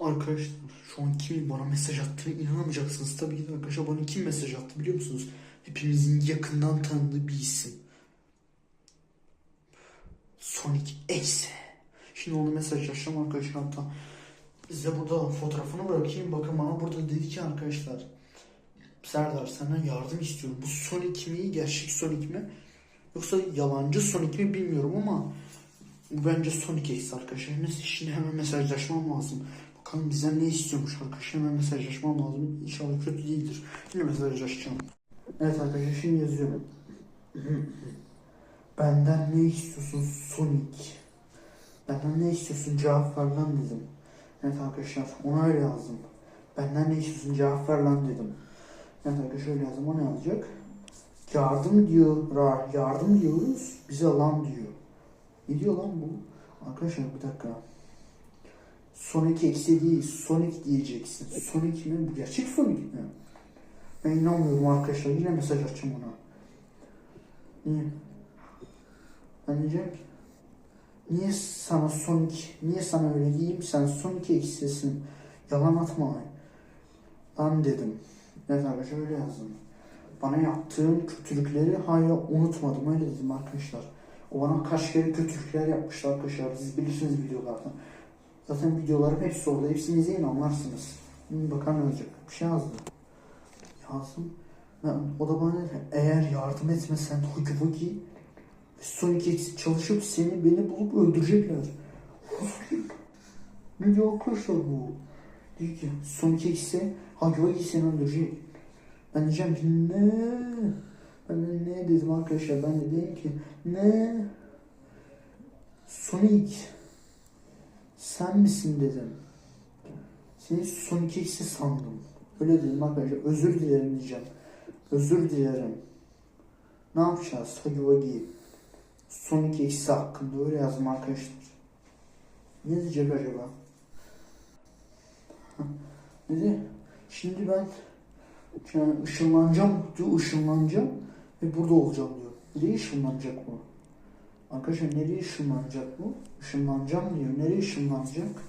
Arkadaşlar şu an kimin bana mesaj attığına inanamayacaksınız. Tabii ki arkadaşlar bana kim mesaj attı biliyor musunuz? Hepimizin yakından tanıdığı bir isim. Sonic Ace. Şimdi onu mesajlaşacağım arkadaşlar hatta. Size burada fotoğrafını bırakayım. Bakın bana burada dedi ki arkadaşlar. Serdar senden yardım istiyorum. Bu Sonic mi? Gerçek Sonic mi? Yoksa yalancı Sonic mi bilmiyorum ama bu bence Sonic Ace arkadaşlar. Neyse şimdi hemen mesajlaşmam lazım. Bakalım bizden ne istiyormuş arkadaşlar. Hemen mesajlaşmam lazım. İnşallah kötü değildir. Yine mesajlaşacağım. Evet arkadaşlar şimdi yazıyorum. Benden ne istiyorsun Sonic? Benden ne istiyorsun cevap ver lan dedim. Evet arkadaşlar ona öyle yazdım. Benden ne istiyorsun cevap ver lan dedim. Evet arkadaşlar öyle yazdım. O ne yazacak? Yardım diyor. Yardım diyoruz. Bize lan diyor. Ne diyor lan bu? Arkadaşlar bir dakika. Sonic eksi değil. Sonic diyeceksin. Sonic mi? Bu gerçek Sonic mi? Ben inanmıyorum arkadaşlar. Yine mesaj açacağım ona. Niye? Ben diyeceğim ki Niye sana Sonic, niye sana öyle diyeyim? Sen Sonic eksisin. Yalan atma. Ben dedim. Evet arkadaşlar öyle yazdım. Bana yaptığın kötülükleri hala unutmadım. Öyle dedim arkadaşlar. O bana kaç kere kötülükler yapmıştı arkadaşlar. Siz bilirsiniz videolardan. Zaten videolarım hepsi orada. Hepsini izleyin anlarsınız. Şimdi bakalım ne olacak. Bir şey yazdı. Yazdım. Ben, o da bana dedi, eğer yardım etmesen Hugi Hugi Sonic X çalışıp seni beni bulup öldürecekler. ne diyor arkadaşlar bu? Diyor ki Sonic X'e Hugi Hugi seni öldürecek. Ben diyeceğim ki ne? Ben de ne dedim arkadaşlar ben de dedim ki ne? Sonic sen misin dedim. Seni Sonic X'i sandım. Öyle dedim arkadaşlar özür dilerim diyeceğim. Özür dilerim. Ne yapacağız? Hagi Wagi. Sonic X'i hakkında öyle yazdım arkadaşlar. Ne diyecek acaba? Dedi. Şimdi ben yani ışınlanacağım diyor ışınlanacağım ve burada olacağım diyor. Nereye ışınlanacak bu? Arkadaşlar nereye ışınlanacak bu? Işınlanacağım diyor. Nereye ışınlanacak?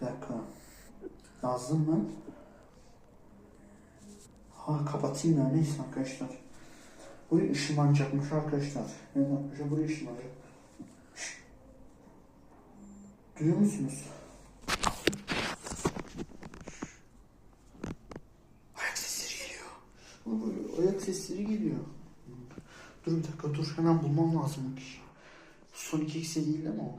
Bir dakika. Yazdım ben. Ha kapatayım ya neyse arkadaşlar. Buraya ışınlanacakmış arkadaşlar. Evet arkadaşlar buraya ışınlanacak. Şşt. Duyuyor musunuz? Ayak sesleri geliyor. Ayak sesleri geliyor. Dur bir dakika dur hemen bulmam lazım o kişiyi. Sonic X'e değil ama o.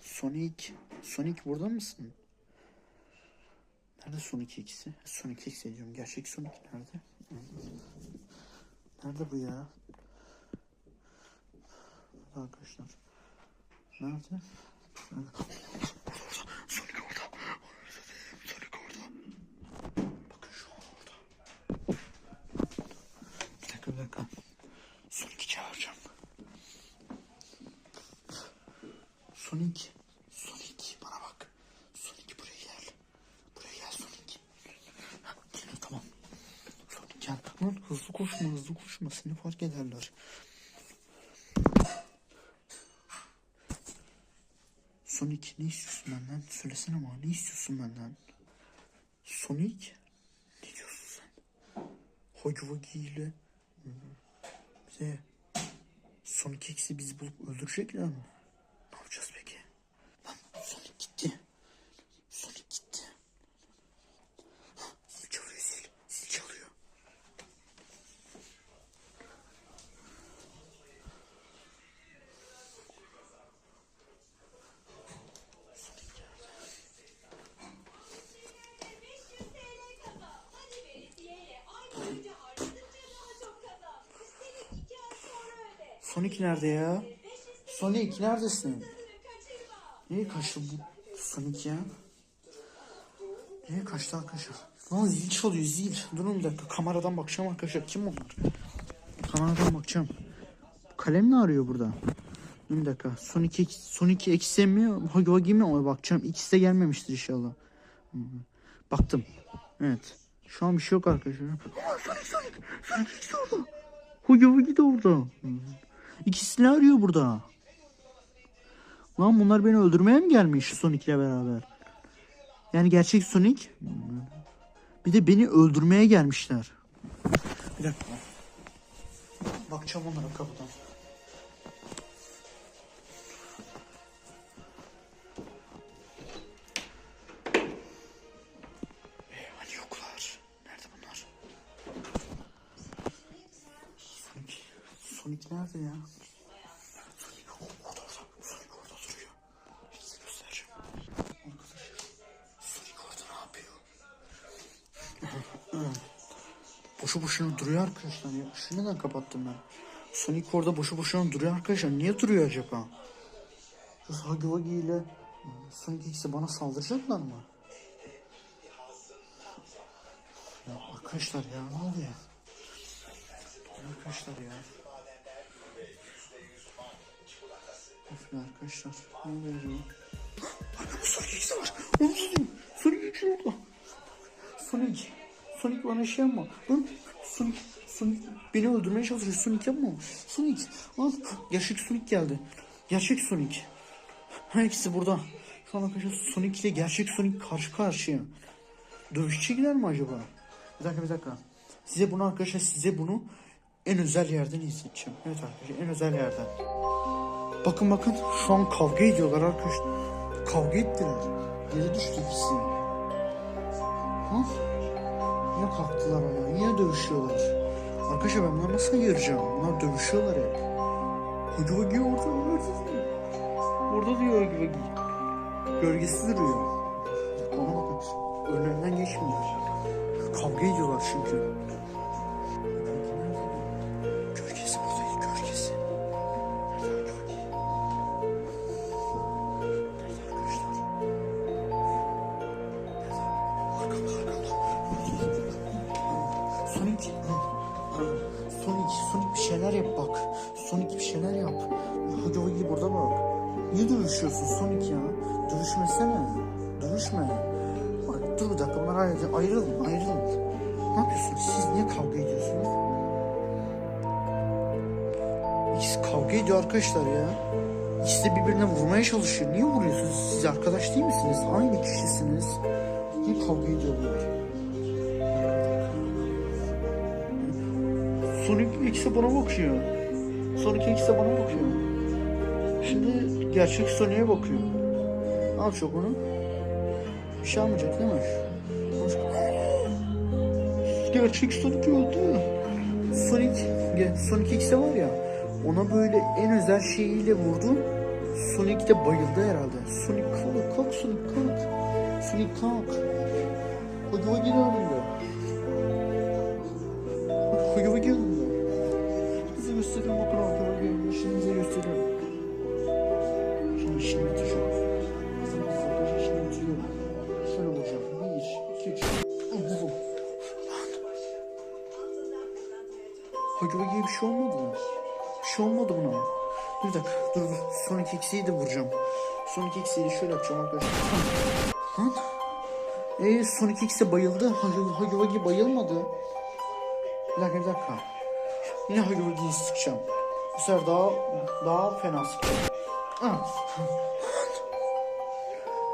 Sonic? Sonic. Burada mısın? Nerede Sonic X'i? Sonic X diyorum. Gerçek Sonic nerede? Nerede bu ya? Arkadaşlar? Nerede? Sonic orada. Sonic orada. Bakın şu an orada. Bir dakika bir dakika. Sonic'i çağıracağım. Sonic. Sonic bana bak. Sonic buraya gel. Buraya gel Sonic. Tamam. Sonic gel. Lan hızlı koşma hızlı koşma seni fark ederler. Sonic ne istiyorsun benden? Söylesene ama ne istiyorsun benden? Sonic? Ne diyorsun sen? Huggy Wuggy ile bize Sonic X'i bizi bulup öldürecekler mi? Ne yapacağız peki? Lan Sonic gitti. Sonic gitti. Hah, Zil çalıyor zil. Zil çalıyor. Sonic geldi. Hadi belediyeyle aynı gücü harcadıkça daha çok kazan. Üstelik iki ay sonra öde. Sonic nerede ya? Sonic neredesin? Niye kaçtı bu Sonic ya? Niye kaçtı arkadaşlar? Lan zil çalıyor zil. Durun bir dakika kameradan bakacağım arkadaşlar. Kim onlar? Kameradan bakacağım. Kalem ne arıyor burada? Bir dakika. Sonic, X- Sonic X'e mi? Hagi Wagi mi? Ona bakacağım. De gelmemiştir inşallah. Hı. Baktım. Evet. Şu an bir şey yok arkadaşlar. Sonic Sonic. Sonic ikisi orada. Hugi Hugi de orada. İkisi ne arıyor burada? Lan bunlar beni öldürmeye mi gelmiş Sonic'le beraber? Yani gerçek Sonic. Bir de beni öldürmeye gelmişler. Bir dakika. Bakacağım onlara kapıdan. Ee, hani. Sonic nerede ya? Boşuna duruyor arkadaşlar ya. Şunu neden kapattım ben? Sonic orada boşu boşuna duruyor arkadaşlar. Niye duruyor acaba? Şu Huggy Wuggy ile Sonic ikisi bana saldıracaklar mı? Ya arkadaşlar ya ne oluyor? Arkadaşlar ya. Of ya arkadaşlar. Ne oluyor acaba? Ana bu Sonic ikisi var. Onu tutuyor. Sonic ikisi orada. Sonic. Sonic bana şey yapma. Lan Sonic. Sonic beni öldürmeye çalışıyor. Sonic yapma. Sonic. Al. Gerçek Sonic geldi. Gerçek Sonic. Her ikisi burada. Şu an arkadaşlar Sonic ile gerçek Sonic karşı karşıya. Dövüşecekler mi acaba? Bir dakika bir dakika. Size bunu arkadaşlar size bunu en özel yerden izleteceğim. Evet arkadaşlar en özel yerden. Bakın bakın şu an kavga ediyorlar arkadaşlar. Kavga ettiler. Yere düştü ikisi. Ha? Yine kalktılar ayağa. Yine dövüşüyorlar. Arkadaşlar ben bunları nasıl ayıracağım? Bunlar dövüşüyorlar hep. Huggy Wuggy orada. Orada diyor. Orada diyor Wuggy. Gölgesi duruyor. Ona bakın. Önlerinden geçmiyor. Kavga ediyorlar çünkü. Şeyler yap. Hadi Huggy burada bak. Niye dövüşüyorsun Sonic ya? Dövüşmesene. Dövüşme. Bak dur bir dakika bunlar ayrılın. Ayrılın, ayrılın. Ne yapıyorsunuz? Siz niye kavga ediyorsunuz? İkisi kavga ediyor arkadaşlar ya. İkisi de birbirine vurmaya çalışıyor. Niye vuruyorsunuz? Siz arkadaş değil misiniz? Aynı kişisiniz. Niye kavga ediyorlar? Sonic ikisi bana bakıyor. Sonic ikisi bana bakıyor. Şimdi gerçek Sonic'e bakıyor. Ne yapacak onu? Bir şey almayacak değil mi? Gerçek Sonic öldü. Sonic, Sonic X'e var ya ona böyle en özel şeyiyle vurdu. Sonic de bayıldı herhalde. Sonic kalk, kalk Sonic kalk. Sonic kalk. Hadi hadi önünde. Huggy Wuggy olmadı mı? Bir şey olmadı buna. Dur dakika. Dur dur. Sonic X'i de vuracağım. Sonic X'i de şöyle yapacağım arkadaşlar. Lan. Eee Sonic X'e bayıldı. Wuggy bayılmadı. Bir dakika bir dakika. Yine Huggy Wuggy'yi sıkacağım. Bu sefer daha daha fena sıkacağım. Ah.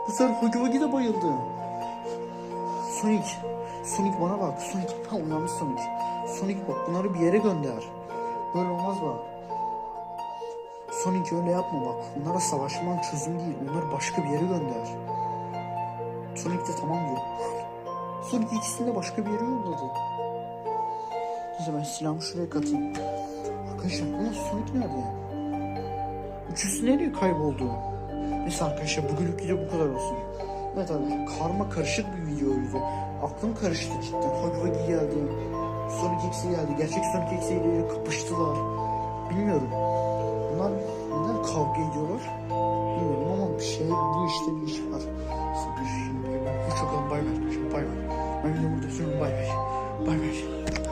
Bu sefer Wuggy de bayıldı. Sonic. Sonic bana bak. Sonic. Ha uyanmış Sonic. Sonic bak bunları bir yere gönder. Böyle olmaz bak. Sonic öyle yapma bak. Bunlara savaşman çözüm değil. Onları başka bir yere gönder. Sonic de tamam diyor. Sonic ikisini de başka bir yere yolladı. Neyse ben silahımı şuraya katayım. Arkadaşlar ama Sonic nerede? Üçüsü nereye kayboldu? Neyse arkadaşlar bugünlük video bu kadar olsun. Evet arkadaşlar karma karışık bir videoydu. Aklım karıştı cidden. Wuggy geldi. Sonic X'i geldi. Gerçek Sonic X ile kapıştılar. Bilmiyorum. Bunlar neden kavga ediyorlar? Bilmiyorum ama bir şey bu işte bir iş var. Sakın şimdi hoşçakalın bay bay. Bay bay. Ben videomu burada sunuyorum bay bay. Bay bay.